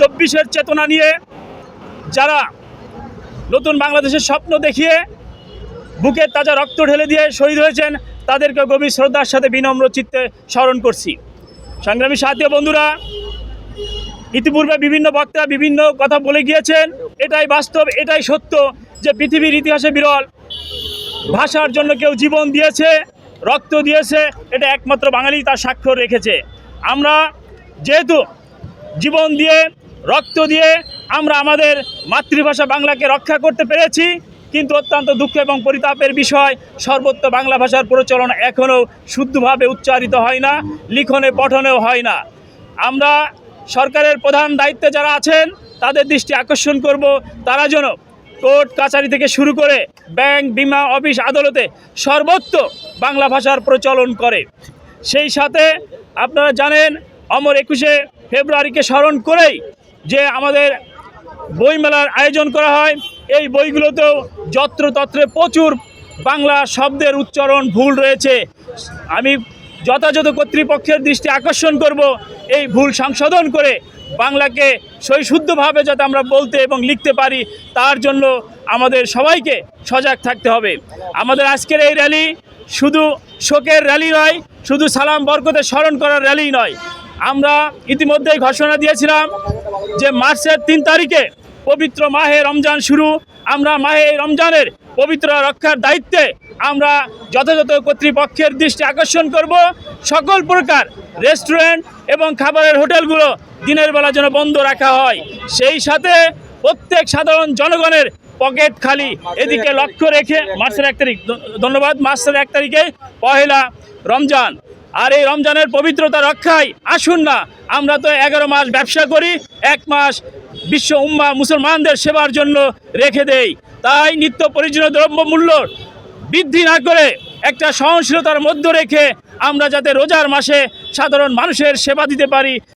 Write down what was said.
চব্বিশের চেতনা নিয়ে যারা নতুন বাংলাদেশের স্বপ্ন দেখিয়ে বুকের তাজা রক্ত ঢেলে দিয়ে শহীদ হয়েছেন, তাদেরকে গভীর শ্রদ্ধার সাথে বিনম্র চিত্তে স্মরণ করছি। সংগ্রামী সাথী বন্ধুরা, ইতিপূর্বে বিভিন্ন বক্তা বিভিন্ন কথা বলে গিয়েছেন, এটাই বাস্তব, এটাই সত্য যে পৃথিবীর ইতিহাসে বিরল ভাষার জন্য কেউ জীবন দিয়েছে, রক্ত দিয়েছে, এটা একমাত্র বাঙালি তার স্বাক্ষর রেখেছে। আমরা যেহেতু জীবন দিয়ে রক্ত দিয়ে আমরা আমাদের মাতৃভাষা বাংলাকে রক্ষা করতে পেরেছি, কিন্তু অত্যন্ত দুঃখ এবং পরিতাপের বিষয়, সর্বত্র বাংলা ভাষার প্রচলন এখনও শুদ্ধভাবে উচ্চারিত হয় না, লিখনে পঠনেও হয় না। আমরা সরকারের প্রধান দায়িত্বে যারা আছেন, তাদের দৃষ্টি আকর্ষণ করব, তারা যেন কোর্ট কাছারি থেকে শুরু করে ব্যাংক, বিমা, অফিস, আদালতে সর্বত্র বাংলা ভাষার প্রচলন করে। সেই সাথে আপনারা জানেন, অমর একুশে ফেব্রুয়ারিকে স্মরণ করেই যে আমাদের বইমেলার আয়োজন করা হয়, এই বইগুলোতেও যত্রতত্রে প্রচুর বাংলা শব্দের উচ্চারণ ভুল রয়েছে। আমি যথাযথ কর্তৃপক্ষের দৃষ্টি আকর্ষণ করব, এই ভুল সংশোধন করে বাংলাকে সৈশুদ্ধভাবে যাতে আমরা বলতে এবং লিখতে পারি, তার জন্য আমাদের সবাইকে সজাগ থাকতে হবে। আমাদের আজকের এই র্যালি শুধু শোকের র্যালি নয়, শুধু সালাম বরকতে স্মরণ করার র্যালি নয়। আমরা ইতিমধ্যেই ঘোষণা দিয়েছিলাম যে মার্চের তিন তারিখে পবিত্র মাহে রমজান শুরু, আমরা মাহে রমজানের পবিত্র রক্ষার দায়িত্বে আমরা যথাযথ কর্তৃপক্ষের দৃষ্টি আকর্ষণ করব। সকল প্রকার রেস্টুরেন্ট এবং খাবারের হোটেলগুলো দিনের বেলা যেন বন্ধ রাখা হয়। সেই সাথে প্রত্যেক সাধারণ জনগণের পকেট খালি। এদিকে লক্ষ্য রেখে মার্চের এক তারিখ ধন্যবাদ। মার্চের এক তারিখে পহেলা রমজান। আর এই রমজানের পবিত্রতা রক্ষায় আসুন না, আমরা তো এগারো মাস ব্যবসা করি, এক মাস বিশ্ব উম্মা মুসলমানদের সেবার জন্য রেখে দেই। তাই নিত্য প্রয়োজনীয় দ্রব্যমূল্য বৃদ্ধি না করে একটা সহনশীলতার মধ্য রেখে আমরা যাতে রোজার মাসে সাধারণ মানুষের সেবা দিতে পারি